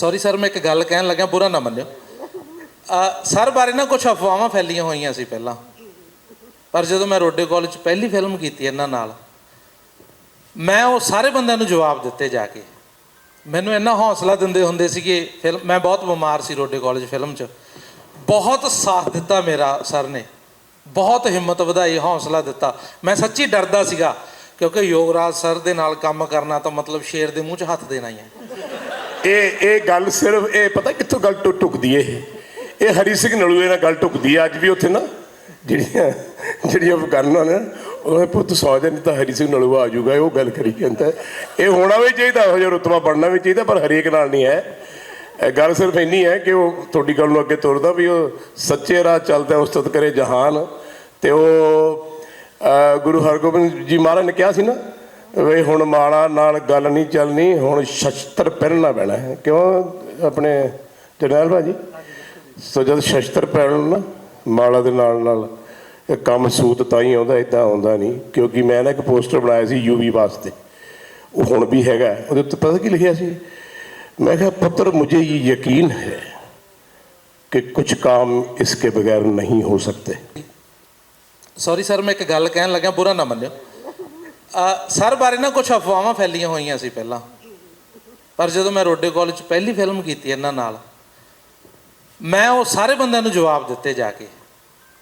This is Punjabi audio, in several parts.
ਸੌਰੀ ਸਰ ਮੈਂ ਇੱਕ ਗੱਲ ਕਹਿਣ ਲੱਗਾ ਬੁਰਾ ਨਾ ਮੰਨਿਓ। ਸਰ ਬਾਰੇ ਨਾ ਕੁਝ ਅਫਵਾਹਾਂ ਫੈਲੀਆਂ ਹੋਈਆਂ ਸੀ ਪਹਿਲਾਂ। ਪਰ ਜਦੋਂ ਮੈਂ ਰੋਡੇ ਕਾਲਜ 'ਚ ਪਹਿਲੀ ਫਿਲਮ ਕੀਤੀ ਇਹਨਾਂ ਨਾਲ, ਮੈਂ ਉਹ ਸਾਰੇ ਬੰਦਿਆਂ ਨੂੰ ਜਵਾਬ ਦਿੱਤੇ ਜਾ ਕੇ। ਮੈਨੂੰ ਇੰਨਾ ਹੌਸਲਾ ਦਿੰਦੇ ਹੁੰਦੇ ਸੀਗੇ ਫਿਲਮ ਮੈਂ ਬਹੁਤ ਬਿਮਾਰ ਸੀ ਰੋਡੇ ਕਾਲਜ ਫਿਲਮ 'ਚ। ਬਹੁਤ ਸਾਥ ਦਿੱਤਾ ਮੇਰਾ ਸਰ ਨੇ। ਬਹੁਤ ਹਿੰਮਤ ਵਧਾਈ, ਹੌਸਲਾ ਦਿੱਤਾ। ਮੈਂ ਸੱਚੀ ਡਰਦਾ ਸੀਗਾ, ਕਿਉਂਕਿ ਯੋਗਰਾਜ ਸਰ ਦੇ ਨਾਲ ਕੰਮ ਕਰਨਾ ਤਾਂ ਮਤਲਬ ਸ਼ੇਰ ਦੇ ਮੂੰਹ 'ਚ ਹੱਥ ਦੇਣਾ ਹੀ ਹੈ। ਇਹ ਇਹ ਗੱਲ ਸਿਰਫ, ਇਹ ਪਤਾ ਕਿੱਥੋਂ ਗੱਲ ਟੁ- ਟੁਕਦੀ ਏ ਇਹ? ਹਰੀ ਸਿੰਘ ਨਲੂਏ ਨਾਲ ਗੱਲ ਟੁਕਦੀ ਹੈ ਅੱਜ ਵੀ ਉੱਥੇ ਨਾ? ਜਿਹੜੀਆਂ ਜਿਹੜੀਆਂ ਅਫਗਾਨਾਂ ਨੇ ਉਹ ਪੁੱਤ ਸੌ ਜਾ ਨਹੀਂ ਤਾਂ ਹਰੀ ਸਿੰਘ ਨਲੂਆ ਆ ਜਾਊਗਾ ਉਹ ਗੱਲ ਕਰੀ ਜਾਂਦਾ। ਇਹ ਹੋਣਾ ਵੀ ਚਾਹੀਦਾ, ਇਹੋ ਜਿਹਾ ਰੁਤਬਾ ਬਣਨਾ ਵੀ ਚਾਹੀਦਾ, ਪਰ ਹਰੇਕ ਨਾਲ ਨਹੀਂ ਹੈ। ਗੱਲ ਸਿਰਫ ਇੰਨੀ ਹੈ ਕਿ ਉਹ ਤੁਹਾਡੀ ਗੱਲ ਨੂੰ ਅੱਗੇ ਤੋਰਦਾ ਵੀ ਉਹ ਸੱਚੇ ਰਾਹ ਚੱਲਦਾ ਉਸਤਤ ਕਰੇ ਜਹਾਨ। ਤੇ ਉਹ ਗੁਰੂ ਹਰਗੋਬਿੰਦ ਜੀ ਮਹਾਰਾਜ ਨੇ ਕਿਹਾ ਸੀ ਨਾ ਵੀ ਹੁਣ ਮਾਲਾ ਨਾਲ ਗੱਲ ਨਹੀਂ ਚੱਲਣੀ, ਹੁਣ ਸ਼ਸਤਰ ਪਹਿਨਣਾ ਪੈਣਾ ਹੈ। ਕਿਉਂ ਆਪਣੇ ਜਨਰਲ ਭਾਜੀ? ਸੋ ਜਦ ਸ਼ਸਤਰ ਪਹਿਨ ਨਾ, ਮਾਲਾ ਦੇ ਨਾਲ ਨਾਲ ਇਹ ਕੰਮ ਸੂਤ ਤਾਂ ਹੀ ਆਉਂਦਾ ਇਦਾਂ ਆਉਂਦਾ ਨਹੀਂ। ਕਿਉਂਕਿ ਮੈਂ ਨਾ ਇੱਕ ਪੋਸਟਰ ਬਣਾਇਆ ਸੀ ਯੂਵੀ ਵਾਸਤੇ। ਉਹ ਹੁਣ ਵੀ ਹੈਗਾ ਉਹਦੇ ਉੱਤੇ ਪਤਾ ਕੀ ਲਿਖਿਆ ਸੀ? ਮੈਂ ਕਿਹਾ, ਪੁੱਤਰ, ਮੁਝੇ ਇਹ ਯਕੀਨ ਹੈ ਕਿ ਕੁਝ ਕੰਮ ਇਸਕੇ ਬਗੈਰ ਨਹੀਂ ਹੋ ਸਕਤੇ ਸੌਰੀ ਸਰ ਮੈਂ ਇੱਕ ਗੱਲ ਕਹਿਣ ਲੱਗਾ ਬੁਰਾ ਨਾ ਮੰਨਿਓ। ਸਰ ਬਾਰੇ ਨਾ ਕੁਝ ਅਫਵਾਹਾਂ ਫੈਲੀਆਂ ਹੋਈਆਂ ਸੀ ਪਹਿਲਾਂ। ਪਰ ਜਦੋਂ ਮੈਂ ਰੋਡੇ ਕਾਲਜ 'ਚ ਪਹਿਲੀ ਫਿਲਮ ਕੀਤੀ ਇਹਨਾਂ ਨਾਲ, ਮੈਂ ਉਹ ਸਾਰੇ ਬੰਦਿਆਂ ਨੂੰ ਜਵਾਬ ਦਿੱਤੇ ਜਾ ਕੇ।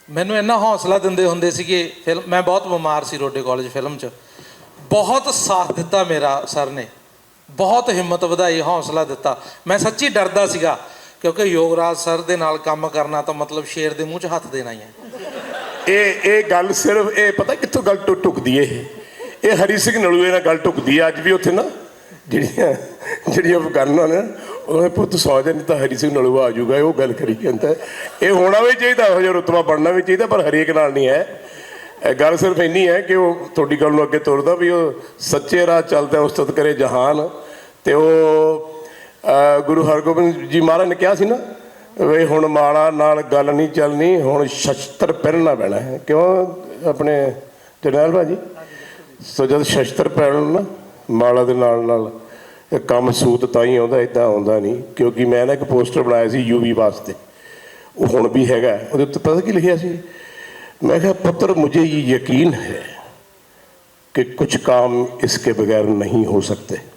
ਮੈਨੂੰ ਇੰਨਾ ਹੌਸਲਾ ਦਿੰਦੇ ਹੁੰਦੇ ਸੀਗੇ ਫਿਲਮ ਮੈਂ ਬਹੁਤ ਬਿਮਾਰ ਸੀ ਰੋਡੇ ਕਾਲਜ ਫਿਲਮ 'ਚ। ਬਹੁਤ ਸਾਥ ਦਿੱਤਾ ਮੇਰਾ ਸਰ ਨੇ। ਬਹੁਤ ਹਿੰਮਤ ਵਧਾਈ, ਹੌਸਲਾ ਦਿੱਤਾ। ਮੈਂ ਸੱਚੀ ਡਰਦਾ ਸੀਗਾ, ਕਿਉਂਕਿ ਯੋਗਰਾਜ ਸਰ ਦੇ ਨਾਲ ਕੰਮ ਕਰਨਾ ਤਾਂ ਮਤਲਬ ਸ਼ੇਰ ਦੇ ਮੂੰਹ 'ਚ ਹੱਥ ਦੇਣਾ ਹੀ ਹੈ। ਇਹ ਇਹ ਗੱਲ ਸਿਰਫ ਇਹ ਪਤਾ ਕਿੱਥੋਂ ਗੱਲ ਟੁੱਟ ਟੁਕਦੀ ਏ ਇਹ ਹਰੀ ਸਿੰਘ ਨਲੂਏ ਨਾਲ ਗੱਲ ਟੁਕਦੀ ਹੈ ਅੱਜ ਵੀ ਉੱਥੇ ਨਾ, ਜਿਹੜੀਆਂ ਜਿਹੜੀਆਂ ਅਫਗਾਨਾਂ ਨੇ ਉਹ ਪੁੱਤ ਸੌ ਜਾ ਨਹੀਂ ਤਾਂ ਹਰੀ ਸਿੰਘ ਨਲੂਆ ਆ ਜਾਊਗਾ, ਉਹ ਗੱਲ ਕਰੀ ਜਾਂਦਾ। ਇਹ ਹੋਣਾ ਵੀ ਚਾਹੀਦਾ ਇਹੋ ਜਿਹਾ ਰੁਤਬਾ ਬਣਨਾ ਵੀ ਚਾਹੀਦਾ, ਪਰ ਹਰੇਕ ਨਾਲ ਨਹੀਂ ਹੈ। ਗੱਲ ਸਿਰਫ ਇੰਨੀ ਹੈ ਕਿ ਉਹ ਤੁਹਾਡੀ ਗੱਲ ਨੂੰ ਅੱਗੇ ਤੋਰਦਾ ਵੀ ਉਹ ਸੱਚੇ ਰਾਹ ਚੱਲਦਾ, ਉਸਤਤ ਕਰੇ ਜਹਾਨ। ਤੇ ਉਹ ਗੁਰੂ ਹਰਗੋਬਿੰਦ ਜੀ ਮਹਾਰਾਜ ਨੇ ਕਿਹਾ ਸੀ ਨਾ, ਵੀ ਹੁਣ ਮਾਲਾ ਨਾਲ ਗੱਲ ਨਹੀਂ ਚੱਲਣੀ, ਹੁਣ ਸ਼ਸਤਰ ਪਹਿਨਣਾ ਪੈਣਾ ਹੈ। ਕਿਉਂ ਆਪਣੇ ਜਰਨੈਲ ਭਾਜੀ? ਸੋ ਜਦ ਸ਼ਸਤਰ ਪੈਣ ਨਾ, ਮਾਲਾ ਦੇ ਨਾਲ ਨਾਲ ਇਹ ਕੰਮ ਸੂਤ ਤਾਂ ਹੀ ਆਉਂਦਾ ਇਦਾਂ ਆਉਂਦਾ ਨਹੀਂ, ਕਿਉਂਕਿ ਮੈਂ ਨਾ ਇੱਕ ਪੋਸਟਰ ਬਣਾਇਆ ਸੀ ਯੂਵੀ ਵਾਸਤੇ। ਉਹ ਹੁਣ ਵੀ ਹੈਗਾ, ਉਹਦੇ ਉੱਤੇ ਪਤਾ ਕੀ ਲਿਖਿਆ ਸੀ? ਮੈਂ ਕਿਹਾ, ਪੁੱਤਰ, ਮੁਝੇ ਯਕੀਨ ਹੈ ਕਿ ਕੁਝ ਕੰਮ ਇਸਕੇ ਬਗੈਰ ਨਹੀਂ ਹੋ ਸਕਦੇ।